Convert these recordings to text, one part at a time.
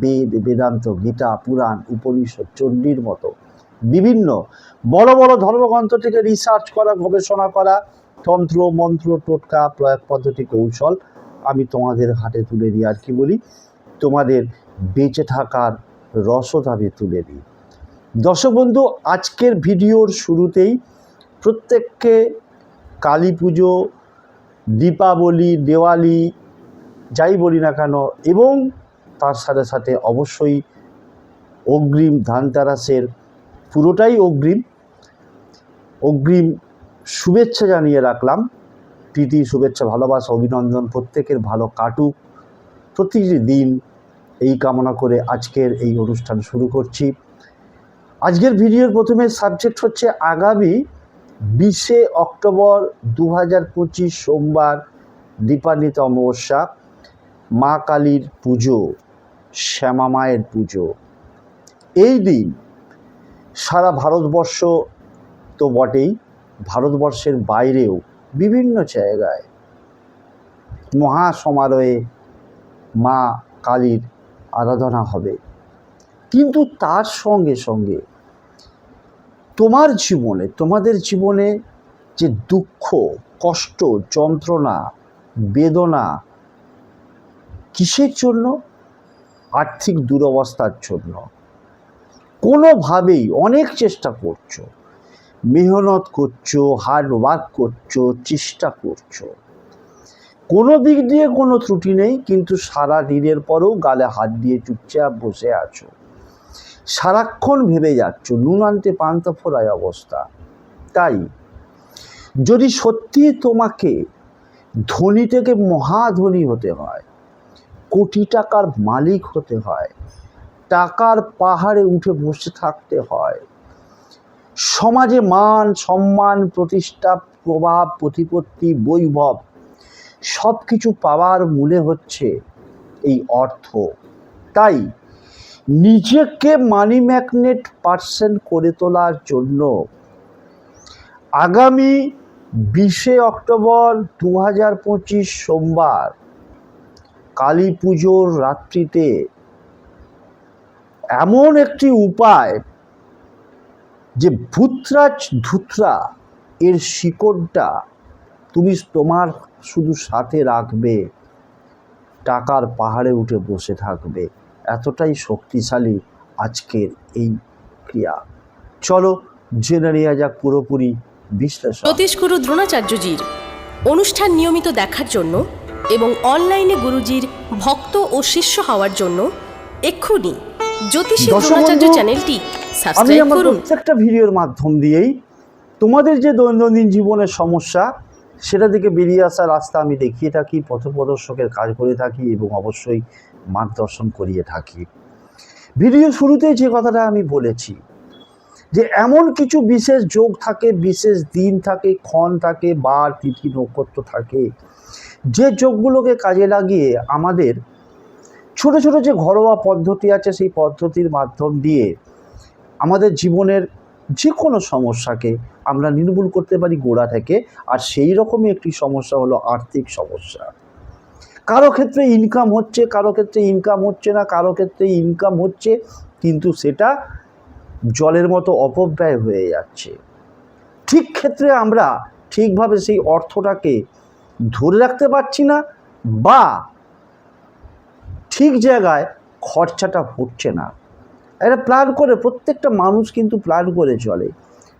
বেদ, বেদান্ত, গীতা, পুরাণ, উপনিষদ, চণ্ডীর মতো। বিভিন্ন বড় বড় ধর্মগ্রন্থ থেকে রিসার্চ করা, গবেষণা করা, তন্ত্র, মন্ত্র, টোটকা, প্রয়োগ পদ্ধতি, কৌশল আমি তোমাদের হাতে তুলে দিই। আর কি বলি? তোমাদের বেঁচে থাকার রসদ আমি তুলে দিই। দর্শক বন্ধু, আজকের ভিডিওর শুরুতেই প্রত্যেককে কালী পুজো, দীপাবলি, দেওয়ালি, যাই বলি না কেন, এবং তার সাথে সাথে অবশ্যই অগ্রিম ধানতেরাসের পুরোটাই অগ্রিম। অগ্রিম শুভেচ্ছা জানিয়ে রাখলাম। প্রীতি, শুভেচ্ছা, ভালোবাসা, অভিনন্দন, প্রত্যেকের ভালো কাটুক। প্রতিটি দিন এই কামনা করে আজকের এই অনুষ্ঠান শুরু করছি। আজকের ভিডিওর প্রথমে সাবজেক্ট হচ্ছে আগামী বিশে অক্টোবর দু হাজার পঁচিশ সোমবার দীপান্বিত অমাবস্যা, মা কালীর পুজো। শ্যামা মায়ের পুজো। এই দিন সারা ভারতবর্ষ তো বটেই, ভারতবর্ষের বাইরেও বিভিন্ন জায়গায় মহা সমারোহে মা কালীর আরাধনা হবে। কিন্তু তার সঙ্গে সঙ্গে তোমার জীবনে, তোমাদের জীবনে যে দুঃখ, কষ্ট, যন্ত্রণা, বেদনা কিসের জন্য? আর্থিক দুরবস্থার জন্য। কোনোভাবেই অনেক চেষ্টা করছ। মেহনত করছ হার্ড ওয়ার্ক করছ, চেষ্টা করছ। কোনো দিক দিয়ে কোনো ত্রুটি নেই, কিন্তু সারা দিনের পরেও গালে হাত দিয়ে চুপচাপ বসে আছো। সারাক্ষণ ভেবে যাচ্ছ, নুন আনতে পান্তা ফোরায় অবস্থা। তাই, যদি সত্যি তোমাকে ধনী থেকে মহাধনী হতে হয় কোটি টাকার মালিক হতে হয়। টাকার পাহাড়ে উঠে বসে থাকতে হয়। সমাজে মান, সম্মান, প্রতিষ্ঠা, প্রভাব, প্রতিপত্তি, বৈভব সব কিছু পাওয়ার মূলে হচ্ছে এই অর্থ। তাই নিজেকে মানি ম্যাগনেট পার্সেন্ট করে তোলার জন্য আগামী বিশে অক্টোবর দু হাজার পঁচিশ সোমবার কালী পুজোর রাত্রিতে এমন একটি উপায় যে ভূতরাজ ধুতরা এর শিকড়টা তুমি তোমার শুধু সাথে রাখবে, টাকার পাহাড়ে উঠে বসে থাকবে। এতটাই শক্তিশালী আজকের এই ক্রিয়া। চলো জেনে নেওয়া যাক পুরোপুরি বিশ্লেষণ। জ্যোতিষগুরু দ্রোণাচার্যজির অনুষ্ঠান নিয়মিত দেখার জন্য এবং অনলাইনে গুরুজির ভক্ত ও শিষ্য হওয়ার জন্য এক্ষুনি জ্যোতিষী দ্রোণাচার্য চ্যানেলটি আমি আমার প্রত্যেকটা ভিডিওর মাধ্যম দিয়েই তোমাদের যে দৈনন্দিন জীবনের সমস্যা সেটা থেকে বেরিয়ে আসার রাস্তা আমি দেখিয়ে থাকি পথপ্রদর্শকের কাজ করে থাকি এবং অবশ্যই মার্গদর্শন করিয়ে থাকি। ভিডিও শুরুতে যে কথাটা আমি বলেছি যে এমন কিছু বিশেষ যোগ থাকে বিশেষ দিন থাকে ক্ষণ থাকে বার তিথি নক্ষত্র থাকে যে যোগগুলোকে কাজে লাগিয়ে আমাদের ছোট ছোট যে ঘরোয়া পদ্ধতি আছে, সেই পদ্ধতির মাধ্যম দিয়ে আমাদের জীবনের যে কোনো সমস্যাকে আমরা নির্মূল করতে পারি গোড়া থেকে। আর সেই রকমই একটি সমস্যা হলো আর্থিক সমস্যা। কারও ক্ষেত্রে ইনকাম হচ্ছে, কারও ক্ষেত্রে ইনকাম হচ্ছে না, কারও ক্ষেত্রে ইনকাম হচ্ছে, কিন্তু সেটা জলের মতো অপব্যয় হয়ে যাচ্ছে। ঠিক ক্ষেত্রে আমরা ঠিকভাবে সেই অর্থটাকে ধরে রাখতে পারছি না বা ঠিক জায়গায় খরচাটা হচ্ছে না। এটা প্ল্যান করে প্রত্যেকটা মানুষ কিন্তু প্ল্যান করে চলে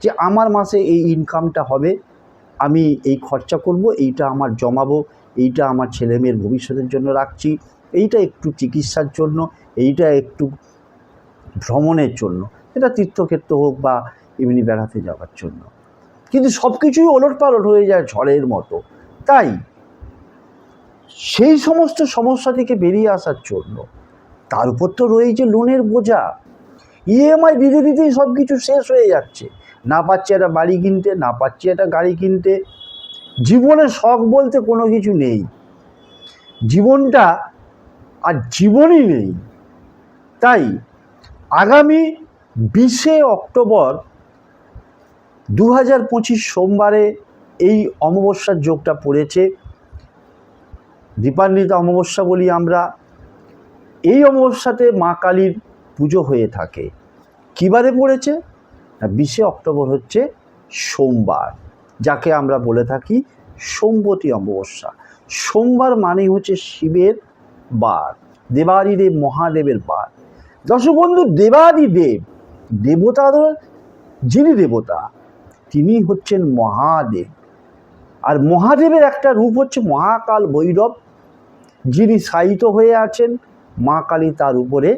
যে আমার মাসে এই ইনকামটা হবে, আমি এই খরচা করব, এইটা আমার জমাবো, এইটা আমার ছেলে মেয়ের ভবিষ্যতের জন্য রাখছি, এইটা একটু চিকিৎসার জন্য, এইটা একটু ভ্রমণের জন্য, এটা তীর্থক্ষেত্র হোক বা এমনি বেড়াতে যাওয়ার জন্য। কিন্তু সব কিছুই ওলট পালট হয়ে যায় ঝড়ের মতো। তাই সেই সমস্ত সমস্যা থেকে বেরিয়ে আসার জন্য তার উপর তো রয়েছে লোনের বোঝা। ইএমআই দিতে দিতেই সব কিছু শেষ হয়ে যাচ্ছে। না পাচ্ছে একটা বাড়ি কিনতে, না পাচ্ছে একটা গাড়ি কিনতে। জীবনে শখ বলতে কোনো কিছু নেই। জীবনটা আর জীবনই নেই। তাই আগামী বিশে অক্টোবর দু হাজার পঁচিশ সোমবারে এই অমাবস্যার যোগটা পড়েছে। দীপান্বিত অমাবস্যা বলি আমরা। এই অমাবস্যাতে মা কালীর পুজো হয়ে থাকে। কিবারে পড়েছে? বিশে অক্টোবর হচ্ছে সোমবার, যাকে আমরা বলে থাকি সোমবতী অমাবস্যা। সোমবার মানেই হচ্ছে শিবের বার, দেবাদিদেব, মহাদেবের বার। দর্শক বন্ধু, দেবাদিদেব দেবতাদের যিনি দেবতা তিনি হচ্ছেন মহাদেব। আর মহাদেবের একটা রূপ হচ্ছে মহাকাল ভৈরব, যিনি শায়িত হয়ে আছেন। মা কালী তার উপরে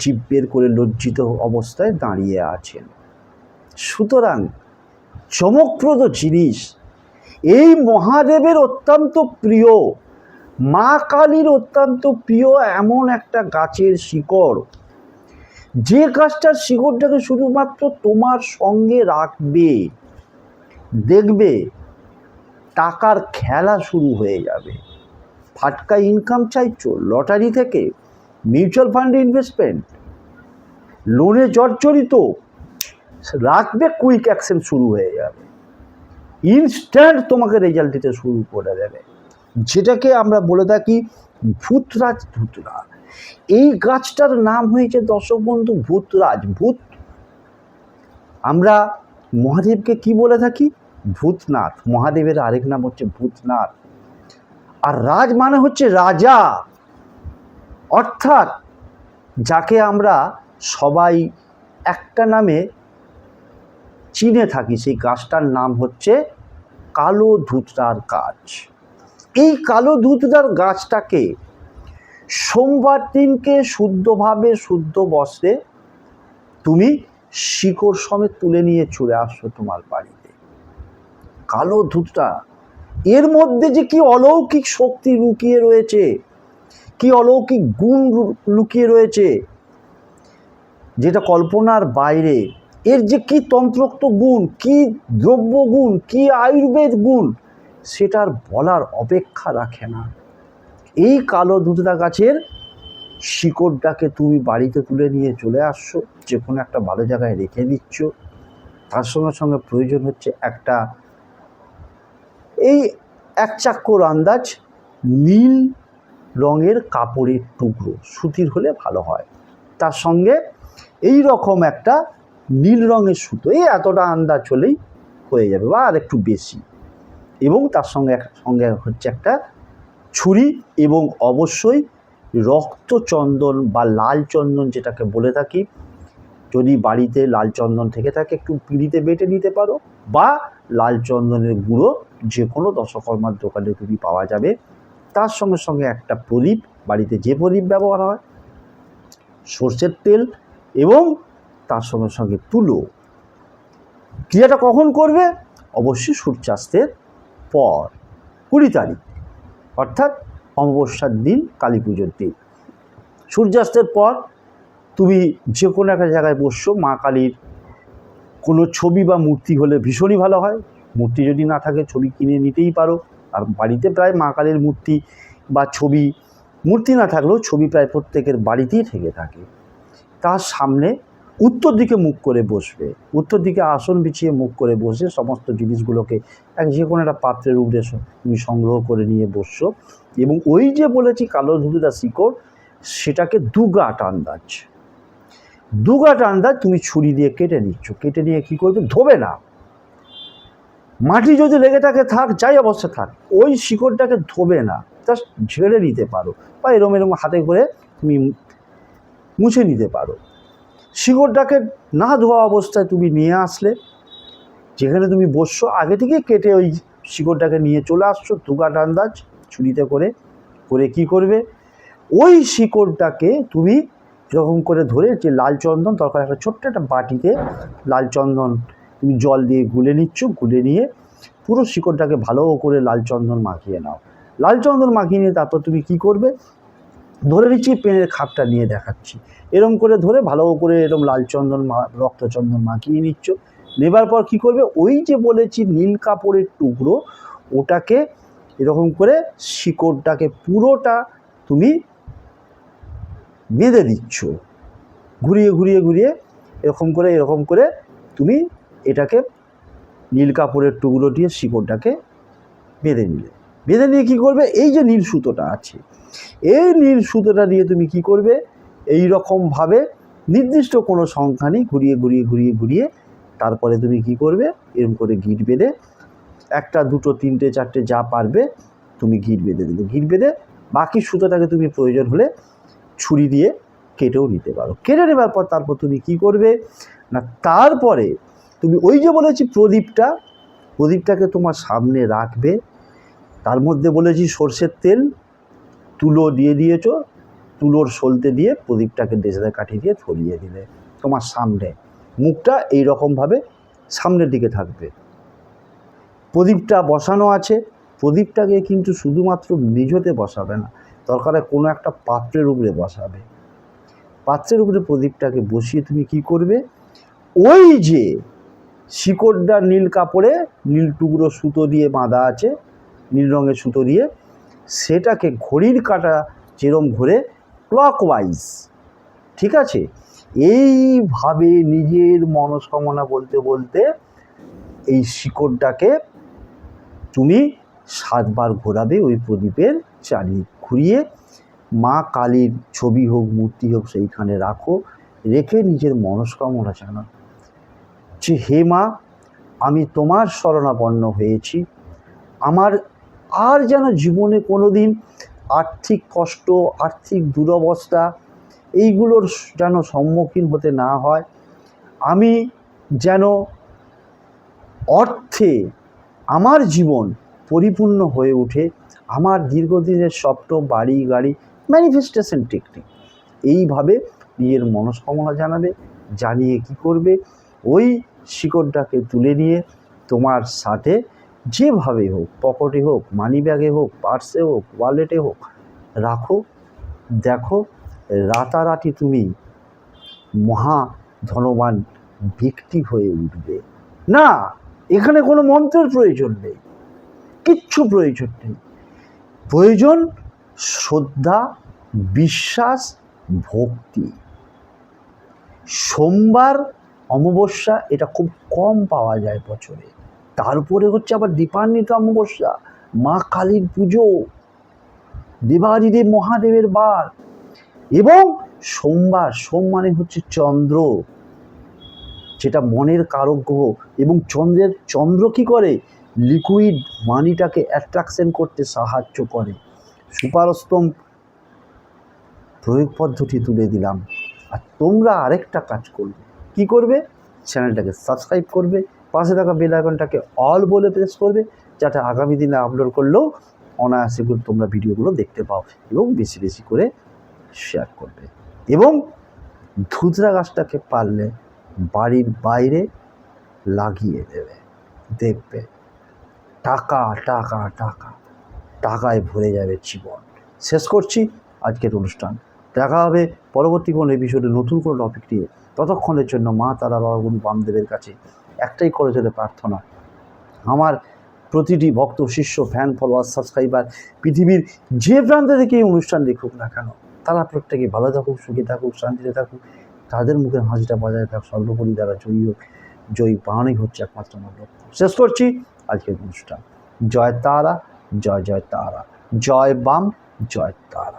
জীব বের করে লজ্জিত অবস্থায় দাঁড়িয়ে আছেন। সুতরাং চমকপ্রদ জিনিস, এই মহাদেবের অত্যন্ত প্রিয়, মা কালীর অত্যন্ত প্রিয় এমন একটা গাছের শিকড়। যে গাছটার শিকড়টাকে শুধুমাত্র তোমার সঙ্গে রাখবে, দেখবে টাকার খেলা শুরু হয়ে যাবে। ফাটকা ইনকাম চাইছো, লটারি থেকে মিউচুয়াল ফান্ডে ইনভেস্টমেন্ট লোনে জর্জরিত, রাখবে কুইক অ্যাকশন শুরু হয়ে যাবে। ইনস্ট্যান্ট তোমাকে রেজাল্ট দিতে শুরু করে দেবে। যেটাকে আমরা বলে থাকি ভূতরাজ ধুতরা এই গাছটার নাম হয়েছে দর্শক বন্ধু ভূতরাজ। ভূত, আমরা মহাদেবকে কি বলে থাকি? ভূতনাথ, মহাদেবের আরেক নাম হচ্ছে ভূতনাথ। আর রাজ মানে হচ্ছে রাজা। অর্থাৎ যাকে আমরা সবাই একটা নামে চিনে থাকি, সেই গাছটার নাম হচ্ছে কালো ধুতরার গাছ। এই কালো ধুতরার গাছটাকে সোমবার দিনকে শুদ্ধভাবে শুদ্ধ বস্ত্রে তুমি শিকড় সমেত তুলে নিয়ে চলে আসছো তোমার বাড়িতে কালো ধুতরা এর মধ্যে যে কি অলৌকিক শক্তি লুকিয়ে রয়েছে, কি অলৌকিক গুণ লুকিয়ে রয়েছে, যেটা কল্পনার বাইরে, এর যে কি তন্ত্রোক্ত গুণ, কি দ্রব্য গুণ, কি আয়ুর্বেদ গুণ সেটার বলার অপেক্ষা রাখে না। এই কালো দুধরা গাছের শিকড়টাকে তুমি বাড়িতে তুলে নিয়ে চলে আসছো যে কোনো একটা ভালো জায়গায় রেখে দিচ্ছ। তার সঙ্গে সঙ্গে প্রয়োজন হচ্ছে একটা এই এক চাক্কর আন্দাজ নীল রঙের কাপড়ের টুকরো, সুতির হলে ভালো হয়। তার সঙ্গে এই রকম একটা নীল রঙের সুতো, এই এতটা আন্দাজ হলেই হয়ে যাবে বা আর একটু বেশি। এবং তার সঙ্গে এক- সঙ্গে হচ্ছে একটা ছুরি এবং অবশ্যই রক্তচন্দন বা লাল চন্দন যেটাকে বলে থাকি। যদি বাড়িতে লাল চন্দন থেকে থাকে, একটু পিঁড়িতে বেটে নিতে পারো বা লাল চন্দনের গুঁড়ো যে কোনো দশকর্মার দোকানে তুমি পাওয়া যাবে। তার সঙ্গে সঙ্গে একটা প্রদীপ, বাড়িতে যে প্রদীপ ব্যবহার হয়, সর্ষের তেল এবং তার সঙ্গে সঙ্গে তুলো। ক্রিয়াটা কখন করবে? অবশ্যই সূর্যাস্তের পর, কুড়ি তারিখ, অর্থাৎ অমাবস্যার দিন, কালী পুজোর দিন। সূর্যাস্তের পর তুমি যে কোনো একটা জায়গায় বসছো, মা কালীর কোনো ছবি বা মূর্তি হলে ভীষণই ভালো হয়। মূর্তি যদি না থাকে, ছবি কিনে নিতেই পারো। আর বাড়িতে প্রায় মা কালীর মূর্তি বা ছবি, মূর্তি না থাকলেও ছবি প্রায় প্রত্যেকের বাড়িতেই থেকে থাকে। তার সামনে উত্তর দিকে মুখ করে বসবে। উত্তর দিকে আসন বিছিয়ে মুখ করে বসে সমস্ত জিনিসগুলোকে এক যে কোনো একটা পাত্রের উপরে তুমি সংগ্রহ করে নিয়ে বসছো। এবং ওই যে বলেছি কালো ধুতুরা শিকড়, সেটাকে দুগাট আন্দাজ। দুগাট আন্দাজ তুমি ছুরি দিয়ে কেটে নিচ্ছ। কেটে নিয়ে কী করবে? ধোবে না। মাটি যদি লেগে থাকে, থাক, যাই অবস্থা থাক, ওই শিকড়টাকে ধোবে না জাস্ট ঝেড়ে নিতে পারো, বা এরম এরম হাতে করে তুমি মুছে নিতে পারো। শিকড়টাকে না ধোয়া অবস্থায় তুমি নিয়ে আসলে, যেখানে তুমি বসছো, আগে থেকে কেটে ওই শিকড়টাকে নিয়ে চলে আসছো দুগাট আন্দাজ, ছুরিতে করে করে কি করবে? ওই শিকড়টাকে তুমি এরকম করে ধরে যে লাল চন্দন, দরকার একটা ছোট্ট একটা বাটিতে লাল চন্দন তুমি জল দিয়ে গুলে নিচ্ছ, গুলে নিয়ে পুরো শিকড়টাকে ভালো করে লাল চন্দন মাখিয়ে নাও। লাল চন্দন মাখিয়ে নিয়ে তারপর তুমি কি করবে? ধরে নিচ্ছি পেনের খাপটা নিয়ে দেখাচ্ছি। এরম করে ধরে ভালো করে এরম লাল চন্দন রক্তচন্দন মাখিয়ে নিচ্ছ। নেবার পর কি করবে? ওই যে বলেছি নীল কাপড়ের টুকরো, ওটাকে এরকম করে শিকড়টাকে পুরোটা তুমি বেঁধে দিচ্ছ। ঘুরিয়ে ঘুরিয়ে ঘুরিয়ে এরকম করে এরকম করে তুমি এটাকে নীল কাপড়ের টুকরো দিয়ে শিকড়টাকে বেঁধে নিলে। বেঁধে নিয়ে কী করবে? এই যে নীল সুতোটা আছে, এই নীল সুতোটা দিয়ে তুমি কি করবে? এই রকমভাবে নির্দিষ্ট কোনো সংখ্যা নেই, ঘুরিয়ে ঘুরিয়ে ঘুরিয়ে ঘুরিয়ে তারপরে তুমি কি করবে? এরকম করে গিট বেঁধে একটা, দুটো, তিনটে, চারটে যা পারবে তুমি গিট বেঁধে দিলে। গিট বেঁধে বাকি সুতোটাকে তুমি প্রয়োজন হলে ছুরি দিয়ে কেটেও নিতে পারো। কেটে নেবার পর তারপর তুমি কি করবে? না, তারপরে তুমি ওই যে বলেছি প্রদীপটা, প্রদীপটাকে তোমার সামনে রাখবে। তার মধ্যে বলেছি সর্ষের তেল, তুলো দিয়ে দিয়েছ, তুলোর সলতে দিয়ে প্রদীপটাকে ডেসে কাঠিয়ে দিয়ে ধরিয়ে দিলে তোমার সামনে। মুখটা এই রকমভাবে সামনের দিকে থাকবে। প্রদীপটা বসানো আছে। প্রদীপটাকে কিন্তু শুধুমাত্র মেঝোতে বসাবে না, দরকারে কোনো একটা পাত্রের উপরে বসাবে। পাত্রের উপরে প্রদীপটাকে বসিয়ে তুমি কি করবে? ওই যে শিকড়টা নীল কাপড়ে নীল টুকরো সুতো দিয়ে বাঁধা আছে, নীল রঙের সুতো দিয়ে। সেটাকে ঘড়ির কাটা যেরম ঘুরে ক্লকওয়াইজ ঠিক আছে? এইভাবে নিজের মনস্কামনা বলতে বলতে এই শিকড়টাকে তুমি সাতবার ঘোরাবে ওই প্রদীপের চারি ঘুরিয়ে। মা কালীর ছবি হোক, মূর্তি হোক, সেইখানে রাখো, রেখে নিজের মনস্কামনা জানাও। যে হে মা, আমি তোমার শরণাপন্ন হয়েছি। আমার আর যেন জীবনে কোনো দিন আর্থিক কষ্ট, আর্থিক দুরবস্থা এইগুলোর যেন সম্মুখীন হতে না হয়। আমি যেন অর্থে আমার জীবন পরিপূর্ণ হয়ে ওঠে আমার দীর্ঘদিনের স্বপ্ন, বাড়ি, গাড়ি ম্যানিফেস্টেশন টেকনিক এইভাবে নিজের মনস্কামনা জানাবে, জানিয়ে কি করবে? ওই শিকড়টাকে তুলে নিয়ে তোমার সাথে যেভাবে হোক, পকেটে হোক মানি ব্যাগে হোক পার্সে হোক ওয়ালেটে হোক, রাখো। দেখো, রাতারাতি তুমি মহা ধনবান ব্যক্তি হয়ে উঠবে। না, এখানে কোনো মন্ত্রের প্রয়োজন নেই, কিচ্ছু প্রয়োজন নেই। প্রয়োজন শ্রদ্ধা, বিশ্বাস, ভক্তি। সোমবার অমাবস্যা এটা খুব কম পাওয়া যায় বছরে। তারপরে হচ্ছে আবার দীপান্বিত অমাবস্যা, মা কালীর পুজো, দেবাদিদেব মহাদেবের বার এবং সোমবার, সোম মানে হচ্ছে চন্দ্র। যেটা মনের কারক গ্রহ এবং চন্দ্রের চন্দ্র কি করে? লিকুইড মানিটাকে অ্যাট্রাকশন করতে সাহায্য করে। সুপারস্তম প্রয়োগ পদ্ধতি তুলে দিলাম। আর তোমরা আরেকটা কাজ করবে। কি করবে? চ্যানেলটাকে সাবস্ক্রাইব করবে, পাশে থাকা বেল আইকনটাকে অল বলে প্রেস করবে, যাতে আগামী দিনে আপলোড করলেও অনায়াসে তোমরা ভিডিওগুলো দেখতে পাও এবং বেশি বেশি করে শেয়ার করবে। এবং ধুতরা গাছটাকে পারলে বাড়ির বাইরে লাগিয়ে দেবে। দেখবে, টাকা টাকা টাকা, টাকায় ভরে যাবে জীবন। শেষ করছি আজকের অনুষ্ঠান। দেখা হবে পরবর্তী কোনো এপিসোডে নতুন কোনো টপিক নিয়ে। ততক্ষণের জন্য মা, তারা বাবাগুরু বামদেবের কাছে একটাই করে চলে প্রার্থনা। আমার প্রতিটি ভক্ত, শিষ্য ফ্যান ফলোয়ার সাবস্ক্রাইবার পৃথিবীর যে প্রান্তে থেকে এই অনুষ্ঠান দেখুক না কেন, তারা প্রত্যেকে ভালো থাকুক, সুখী থাকুক, শান্তিতে থাকুক। তাদের মুখে হাসিটা বজায় থাক, সর্বোপরি তারা জয়ী হোক। জয়ী পাওয়ানোই হচ্ছে একমাত্র আমার লক্ষ্য। শেষ করছি আজকের অনুষ্ঠান। জয় তারা, জয় জয় তারা। জয় বাম, জয় তারা।